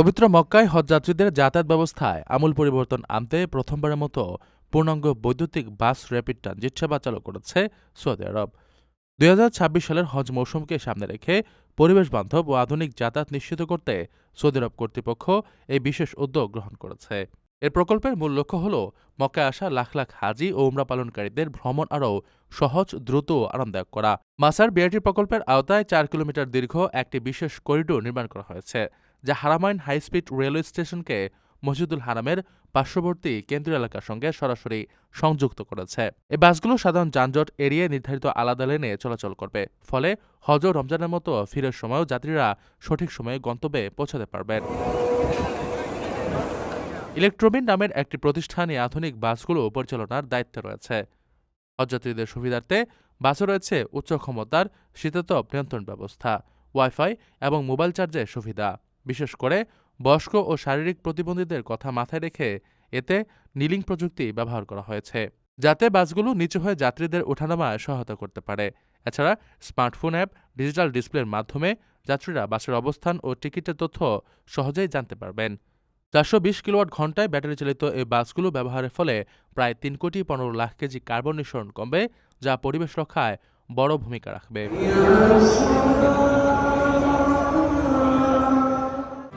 পবিত্র মক্কায় হজযাত্রীদের যাতায়াত ব্যবস্থায় আমূল পরিবর্তন আনতে প্রথমবারের মতো পূর্ণাঙ্গ বৈদ্যুতিক বাস র্যাপিড ট্রানজিট সেবা চালু করেছে সৌদি আরব। দুই হাজার ছাব্বিশ সালের হজ মৌসুমকে সামনে রেখে পরিবেশ বান্ধব ও আধুনিক যাতায়াত নিশ্চিত করতে সৌদি আরব কর্তৃপক্ষ এই বিশেষ উদ্যোগ গ্রহণ করেছে। এর প্রকল্পের মূল লক্ষ্য হল মক্কায় আসা লাখ লাখ হাজি ও উমরা পালনকারীদের ভ্রমণ আরও সহজ, দ্রুত ও আরামদায়ক করা। মাসার বিআরটি প্রকল্পের আওতায় চার কিলোমিটার দীর্ঘ একটি বিশেষ করিডোর নির্মাণ করা হয়েছে। যা হারামাইন হাইস্পিড রেলওয়ে স্টেশনকে মসজিদুল হারামের পার্শ্ববর্তী কেন্দ্রীয় এলাকার সঙ্গে সরাসরি সংযুক্ত করেছে। এই বাসগুলো সাধারণ যানজট এড়িয়ে নির্ধারিত আলাদা লেনে চলাচল করবে, ফলে হজ রমজানের মতো ফিরের সময়ও যাত্রীরা সঠিক সময়ে গন্তব্যে পৌঁছাতে পারবেন। ইলেকট্রোবিন নামের একটি প্রতিষ্ঠানে আধুনিক বাসগুলো পরিচালনার দায়িত্ব রয়েছে। হজযাত্রীদের সুবিধার্থে বাসে রয়েছে উচ্চ ক্ষমতার শীতাতপ নিয়ন্ত্রণ ব্যবস্থা, ওয়াইফাই এবং মোবাইল চার্জের সুবিধা। বিশেষ করে বয়স্ক ও শারীরিক প্রতিবন্ধীদের কথা মাথায় রেখে এতে নিলিং প্রযুক্তি ব্যবহার করা হয়েছে, যাতে বাসগুলো নিচু হয়ে যাত্রীদের ওঠানামায় সহায়তা করতে পারে। এছাড়া স্মার্টফোন অ্যাপ, ডিজিটাল ডিসপ্লের মাধ্যমে যাত্রীরা বাসের অবস্থান ও টিকিটের তথ্য সহজেই জানতে পারবেন। চারশো বিশ কিলোওয়াট ঘন্টায় ব্যাটারি চালিত এই বাসগুলো ব্যবহারের ফলে প্রায় তিন কোটি পনেরো লাখ কেজি কার্বন নিঃসরণ কমবে, যা পরিবেশ রক্ষায় বড় ভূমিকা রাখবে।